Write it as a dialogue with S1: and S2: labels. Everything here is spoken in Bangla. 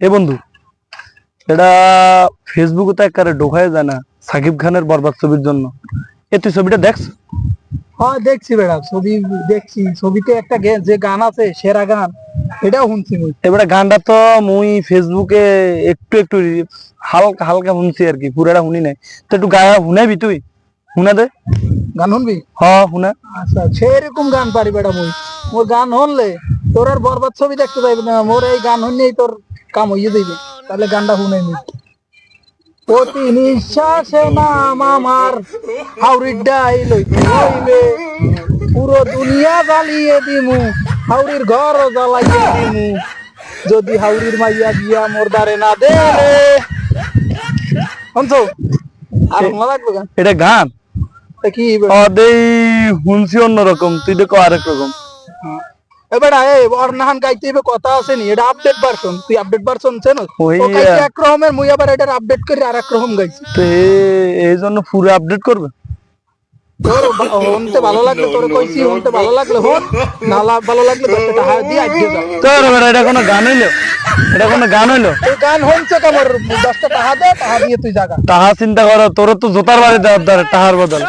S1: এ বন্ধু এটা ফেসবুকে তো একবারে ঢোকায় যায় না সাকিব খানের বরবাদ ছবির জন্য। এ তুই ছবিটা দেখছ?
S2: হ্যাঁ দেখছি বেড়া ছবি দেখছি। ছবিতে একটা যে গান আছে সেরা গান এটাও শুনছি
S1: এবারে গানটা তো মুই ফেসবুকে একটু একটু হালকা হালকা শুনছি আর কি পুরাটা শুনি নাই। তো একটু গায়া শুনাবি তুই? শুনা দে।
S2: গান শুনবি?
S1: হ শুনা।
S2: আচ্ছা সেরকম গান পারি বেড়া মুই। মোর গান শুনলে তোর আর বরবাদ ছবি দেখতে পাইবি না মোর এই গান শুনলেই তোর কাম হইয়ে দিবে তাহলে গানটা শুনে নি। প্রতি নিঃশ্বাসে নাম আমার হাউরির ডাই লইতে হইবে। পুরো দুনিয়া জ্বালিয়ে দিমু হাউরির ঘর জ্বালাইয়ে দিমু। যদি হাউরির মাইয়া বিয়া মোর দ্বারে না দেলে শুনছো? আর মজা লাগবে
S1: এটা গান?
S2: কি?
S1: অদেই শুনছি অন্যরকম তুই দেখো আরেক রকম।
S2: এবারে এ ওর গাইতে হবে কথা আছে এটা আপডেট ভার্সন তুই আপডেট ভার্সন চেন? ও গাইতে এক রকমের মুই আবার এটার আপডেট করে আর এক রকম গাইছি।
S1: তো এই জন্য পুরো আপডেট করবে?
S2: তোর ভা- ভালো লাগলে তোর কইছি শুনতে ভালো লাগলে হন না ভালো লাগলে দশটা টাকা দিয়ে আইডিয়া যা
S1: তোর এবার এটা কোনো গান হইল? এটা কোনো গান হইল?
S2: এই গান হনছে কামর দশটা টাকা দে টাকা দিয়ে তুই জাগা।
S1: তাহা চিন্তা করো তোর তো জোতার বাড়ি দেওয়ার তাহার বদল।